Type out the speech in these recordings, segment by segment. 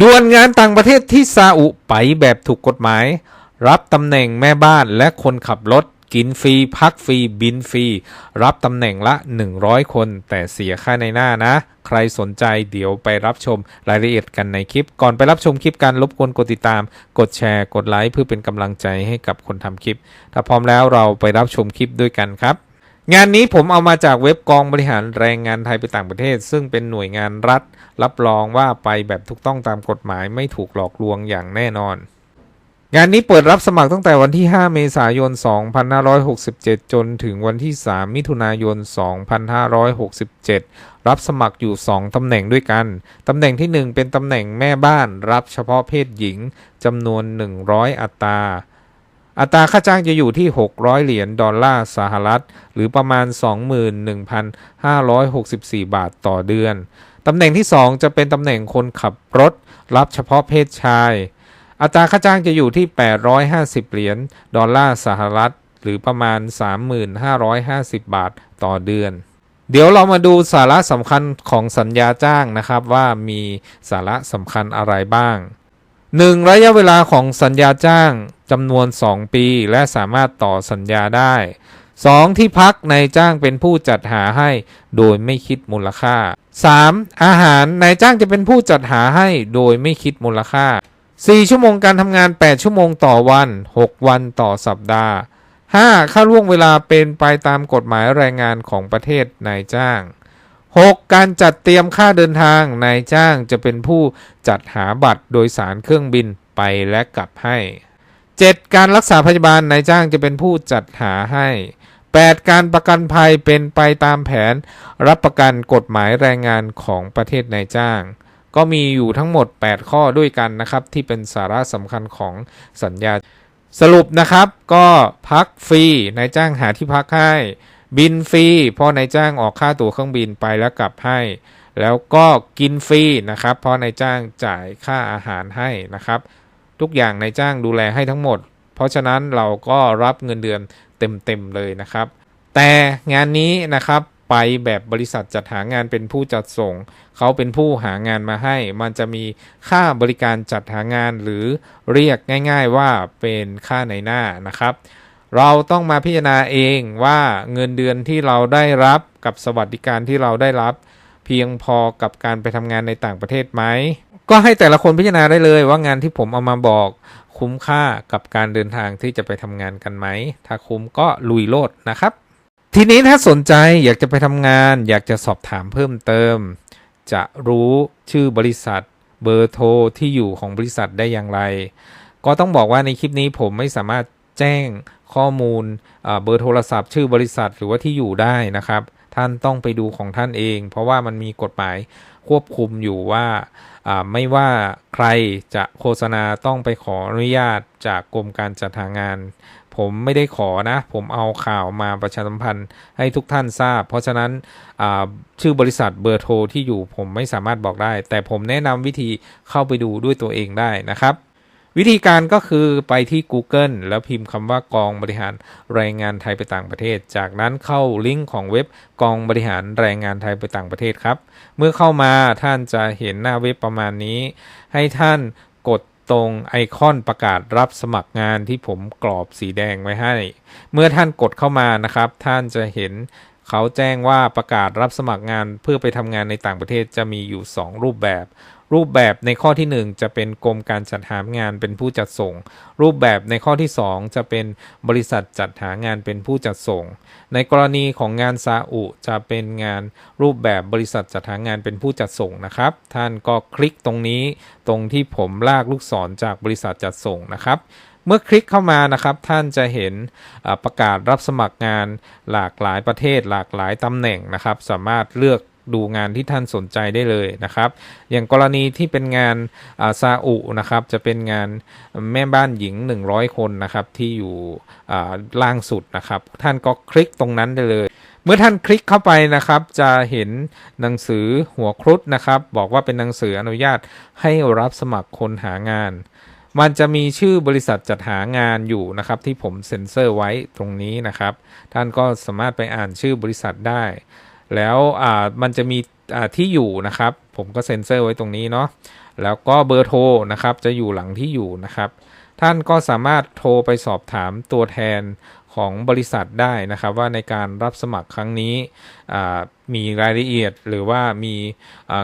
ด่วลงานต่างประเทศที่ซาอุไปแบบถูกกฎหมาย รับตำแหน่งแม่บ้านและคนขับรถ กินฟรี พักฟรี บินฟรี รับตำแหน่งละ 100 คน แต่เสียค่าในหน้านะ ใครสนใจเดี๋ยวไปรับชมรายละเอียดกันในคลิป ก่อนไปรับชมคลิปการรบกวนกดติดตาม กดแชร์ กดไลค์เพื่อเป็นกำลังใจให้กับคนทำคลิป ถ้าพร้อมแล้วเราไปรับชมคลิปด้วยกันครับ งานนี้ผมเอามาจากเว็บกองบริหารแรงงานไทยไปต่างประเทศ ซึ่งเป็นหน่วยงานรัฐ รับรองว่าไปแบบถูกต้องตามกฎหมายไม่ถูกหลอกลวงอย่างแน่นอน งานนี้เปิดรับสมัครตั้งแต่วันที่ 5 เมษายน 2567 จนถึงวันที่ 3 มิถุนายน 2567 รับสมัครอยู่ 2 ตำแหน่งด้วยกัน ตำแหน่งที่ 1 เป็นตำแหน่งแม่บ้าน รับเฉพาะเพศหญิงจำนวน 100 อัตรา อัตราค่าจ้างจะอยู่ที่ 600 เหรียญดอลลาร์สหรัฐ หรือประมาณ 21,564 บาทต่อเดือน ตำแหน่งที่ 2 จะเป็นตำแหน่งคนขับรถ รับเฉพาะเพศชาย อัตราค่าจ้างจะอยู่ที่ 850 เหรียญดอลลาร์สหรัฐ หรือประมาณ 3,550 บาทต่อเดือน เดี๋ยวเรามาดูสาระสำคัญของสัญญาจ้างนะครับว่ามีสาระสำคัญอะไรบ้าง 1. ระยะเวลาของสัญญาจ้างจำนวน 2 ปี และสามารถต่อสัญญาได้ 2. ที่พักนายจ้างเป็นผู้จัดหาให้ โดยไม่คิดมูลค่า 3. อาหารนายจ้างจะเป็นผู้จัดหาให้ โดยไม่คิดมูลค่า 4 ชั่วโมงการทำงาน 8 ชั่วโมงต่อวัน 6 วันต่อสัปดาห์ 5. ค่าล่วงเวลาเป็นไปตามกฎหมายแรงงานของประเทศนายจ้าง 6. การจัดเตรียมค่าเดินทาง นายจ้างจะเป็นผู้จัดหาบัตรโดยสารเครื่องบินไปและกลับให้ 7. การรักษาพยาบาล นายจ้างจะเป็นผู้จัดหาให้ 8. การประกันภัยเป็นไปตามแผน รับประกันกฎหมายแรงงานของประเทศนายจ้าง ก็มีอยู่ทั้งหมด 8 ข้อด้วยกันนะครับ ที่เป็นสาระสำคัญของสัญญา สรุปนะครับ ก็พักฟรีนายจ้างหาที่พักให้ บินฟรีเพราะนายจ้างออกค่าตั๋วเครื่องบินไปแล้วกลับให้ แล้วก็กินฟรีนะครับ เพราะนายจ้างจ่ายค่าอาหารให้นะครับ ทุกอย่างนายจ้างดูแลให้ทั้งหมด เพราะฉะนั้นเราก็รับเงินเดือนเต็มๆเลยนะครับ แต่งานนี้นะครับไปแบบบริษัทจัดหางานเป็นผู้จัดส่ง เขาเป็นผู้หางานมาให้ มันจะมีค่าบริการจัดหางานหรือเรียกง่าย ๆว่าเป็นค่าในหน้านะครับ เราต้องมาพิจารณาเองว่าเงินเดือนที่เราได้รับกับสวัสดิการที่เราได้รับ เพียงพอกับการไปทำงานในต่างประเทศไหม ก็ให้แต่ละคนพิจารณาได้เลยว่างานที่ผมเอามาบอกคุ้มค่ากับการเดินทางที่จะไปทำงานกันไหม ถ้าคุ้มก็ลุยโลดนะครับ ทีนี้ถ้าสนใจอยากจะไปทำงาน อยากจะสอบถามเพิ่มเติม จะรู้ชื่อบริษัท เบอร์โทรที่อยู่ของบริษัทได้อย่างไร ก็ต้องบอกว่าในคลิปนี้ผมไม่สามารถแจ้ง ข้อมูลเบอร์โทรศัพท์ชื่อบริษัทหรือว่าที่อยู่ได้นะครับ ท่านต้องไปดูของท่านเอง เพราะว่ามันมีกฎหมายควบคุมอยู่ว่าไม่ว่าใครจะโฆษณาต้องไปขออนุญาตจากกรมการจัดหางาน ผมไม่ได้ขอนะ ผมเอาข่าวมาประชาสัมพันธ์ให้ทุกท่านทราบ เพราะฉะนั้นชื่อบริษัทเบอร์โทรที่อยู่ผมไม่สามารถบอกได้ แต่ผมแนะนำวิธีเข้าไปดูด้วยตัวเองได้นะครับ วิธีการก็คือไปที่ Google แล้วพิมพ์คำว่ากองบริหารแรงงานไทยไปต่างประเทศ จากนั้นเข้าลิงก์ของเว็บกองบริหารแรงงานไทยไปต่างประเทศครับ เมื่อเข้ามาท่านจะเห็นหน้าเว็บประมาณนี้ ให้ท่านกดตรงไอคอนประกาศรับสมัครงานที่ผมกรอบสีแดงไว้ให้ เมื่อท่านกดเข้ามานะครับ ท่านจะเห็นเขาแจ้งว่าประกาศรับสมัครงานเพื่อไปทำงานในต่างประเทศจะมีอยู่ 2 รูปแบบ รูปแบบในข้อที่ 1 จะเป็นกรมการจัดหางานเป็นผู้จัดส่ง รูปแบบในข้อที่ 2 จะเป็นบริษัทจัดหางานเป็นผู้จัดส่ง ในกรณีของงานซาอุจะเป็นงานรูปแบบบริษัทจัดหางานเป็นผู้จัดส่งนะครับ ท่านก็คลิกตรงนี้ตรงที่ผมลากลูกศรจากบริษัทจัดส่งนะครับเมื่อคลิกเข้ามานะครับ ท่านจะเห็นประกาศรับสมัครงานหลากหลายประเทศหลากหลายตำแหน่งนะครับ สามารถเลือก ดูงานที่ท่านสนใจได้เลยนะครับ อย่างกรณีที่เป็นงานาซาอุนะครับจะเป็นงานแม่บ้านหญิง 100 คนนะครับที่อยู่ล่างสุดนะครับ ท่านก็คลิกตรงนั้นได้เลย เมื่อท่านคลิกเข้าไปนะครับ จะเห็นหนังสือหัวครุฑนะครับ บอกว่าเป็นหนังสืออนุญาตให้รับสมัครคนหางานมันจะมีชื่อบริษัทจัดหางานอยู่นะครับ ที่ผมเซ็นเซอร์ไว้ตรงนี้นะครับ ท่านก็สามารถไปอ่านชื่อบริษัทได้ แล้วอ่ามันจะมีอ่าที่อยู่นะครับ ผมก็เซ็นเซอร์ไว้ตรงนี้เนาะแล้วก็เบอร์โทรนะครับจะอยู่หลังที่อยู่นะครับ ท่านก็สามารถโทรไปสอบถามตัวแทนของบริษัทได้นะครับว่าในการรับสมัครครั้งนี้อ่ามีรายละเอียดหรือว่ามี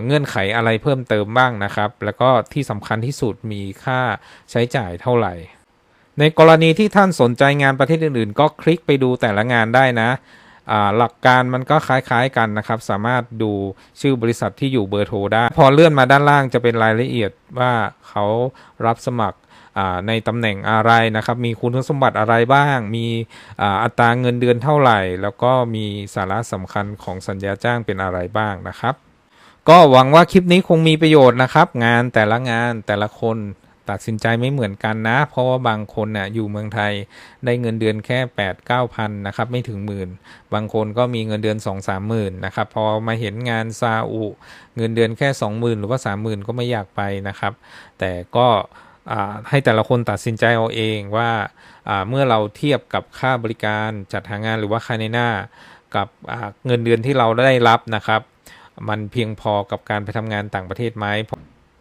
เงื่อนไขอะไรเพิ่มเติมบ้างนะครับ แล้วก็ที่สำคัญที่สุดมีค่าใช้จ่ายเท่าไหร่ ในกรณีที่ท่านสนใจงานประเทศอื่นๆ ก็คลิกไปดูแต่ละงานได้นะ หลักการมันก็คล้ายๆกันนะครับ สามารถดูชื่อบริษัทที่อยู่เบอร์โทรได้ พอเลื่อนมาด้านล่างจะเป็นรายละเอียดว่าเขารับสมัครในตำแหน่งอะไรนะครับ มีคุณสมบัติอะไรบ้าง มีอัตราเงินเดือนเท่าไหร่ แล้วก็มีสาระสำคัญของสัญญาจ้างเป็นอะไรบ้างนะครับ ก็หวังว่าคลิปนี้คงมีประโยชน์นะครับ งานแต่ละงานแต่ละคน ตัดสินใจไม่เหมือนกันนะ เพราะว่าบางคนน่ะอยู่เมืองไทยได้เงินเดือนแค่8 9 0 0 0นะครับไม่ถึงหมื่น บางคนก็มีเงินเดือน 2 3หมื่นนะครับพอมาเห็นงานซาอุเงินเดือนแค่ 20,000 หรือว่า 30,000 ก็ไม่อยากไปนะครับ แต่ก็ให้แต่ละคนตัดสินใจเอาเองว่าเมื่อเราเทียบกับค่าบริการจัดหางานหรือว่าค่าในหน้ากับเงินเดือนที่เราได้รับนะครับ มันเพียงพอกับการไปทำงานต่างประเทศไหม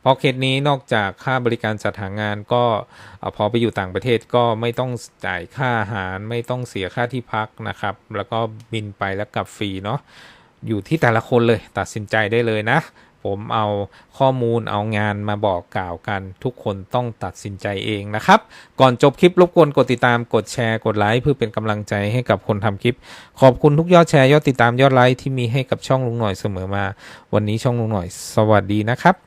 พราะเคสนี้นอกจากค่าบริการจัดหางานก็พอไปอยู่ต่างประเทศก็ไม่ต้องจ่ายค่าอาหารไม่ต้องเสียค่าที่พักนะครับ แล้วก็บินไปแล้วกลับฟรีเนาะอยู่ที่แต่ละคนเลยตัดสินใจได้เลยนะ ผมเอาข้อมูลเอางานมาบอกกล่าวกัน ทุกคนต้องตัดสินใจเองนะครับ ก่อนจบคลิปรบกวนกดติดตามกดแชร์กดไลค์เพื่อเป็นกำลังใจให้กับคนทำคลิป ขอบคุณทุกยอดแชร์ยอดติดตามยอดไลค์ที่มีให้กับช่องลุงหน่อยเสมอมา วันนี้ช่องลุงหน่อย สวัสดีนะครับ